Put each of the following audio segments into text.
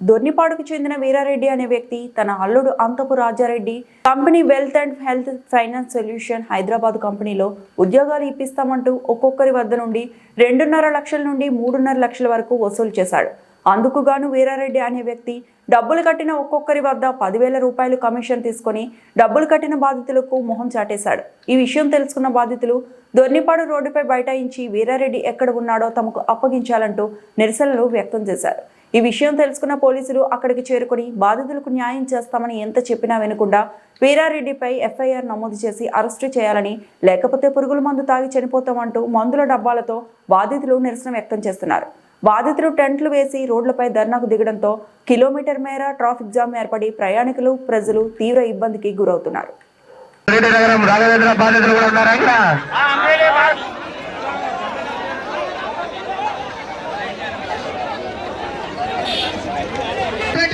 దొర్నిపాడుకు చెందిన వీరారెడ్డి అనే వ్యక్తి తన అల్లుడు Anthapu Rajareddy company wealth and health finance solution Hyderabad కంపెనీలో ఉద్యోగాలు ఇప్పిస్తామంటూ ఒక్కొక్కరి వద్ద నుండి రెండున్నర లక్షల నుండి మూడున్నర లక్షల వరకు వసూలు చేశాడు. అందుకు గాను వీరారెడ్డి అనే వ్యక్తి డబ్బులు కట్టిన ఒక్కొక్కరి వద్ద పదివేల రూపాయలు కమిషన్ తీసుకొని డబ్బులు కట్టిన బాధితులకు మొహం చాటేశాడు. ఈ విషయం తెలుసుకున్న బాధితులు దొర్నిపాడు రోడ్డుపై బైఠాయించి వీరారెడ్డి ఎక్కడ ఉన్నాడో తమకు అప్పగించాలంటూ నిరసనలు వ్యక్తం చేశారు. ఈ విషయం తెలుసుకున్న పోలీసులు అక్కడికి చేరుకొని బాధితులకు న్యాయం చేస్తామని ఎంత చెప్పినా వినకుండా వీరారెడ్డిపై ఎఫ్ఐఆర్ నమోదు చేసి అరెస్టు చేయాలని లేకపోతే పురుగుల మందు తాగి చనిపోతామంటూ మందుల డబ్బాలతో బాధితులు నిరసన వ్యక్తం చేస్తున్నారు. బాధితులు టెంట్లు వేసి రోడ్లపై ధర్నాకు దిగడంతో కిలోమీటర్ మేర ట్రాఫిక్ జామ్ ఏర్పడి ప్రయాణికులు ప్రజలు తీవ్ర ఇబ్బందికి గురవుతున్నారు.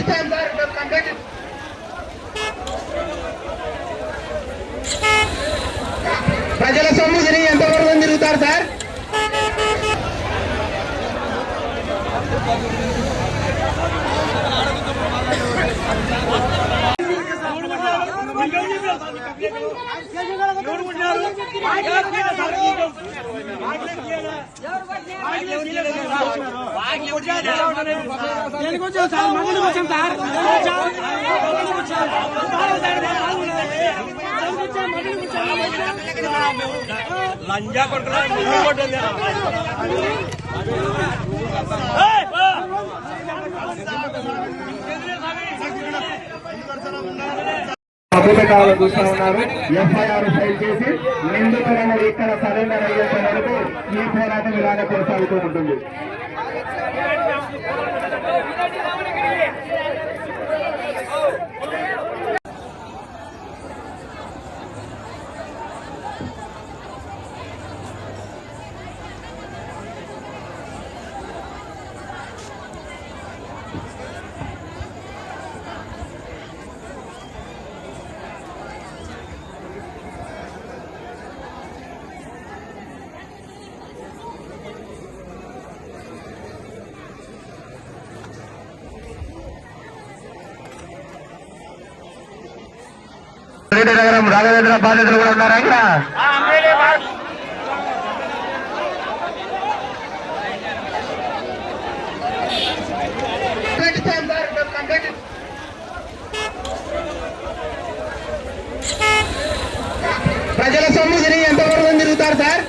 రెడ్డి నగరం రాఘవేంద్ర బాధితులు కూడా ఉన్నారా ఇక్కడ ప్రజల సొమ్ము తిరిగి ఎంతవరకు తిరుగుతారు సార్ దేనికొచ్చాం సార్ మందులకు వచ్చాం సార్ మందులకు వచ్చాం. లంజా చూస్తూ ఉన్నారు ఎఫ్ఐఆర్ ఫైల్ చేసి నిందితులను ఇక్కడ సరెండర్ అయ్యేంత వరకు ఈ పోరాటం ఇలానే కొనసాగుతూ ఉంటుంది Yeah. నగరం రాఘవేంద్ర బాధితులు కూడా ఉన్నారా ఇక్కడ? ప్రజల సొమ్ము తిరిగి ఎంతవరకు తిరుగుతారు సార్?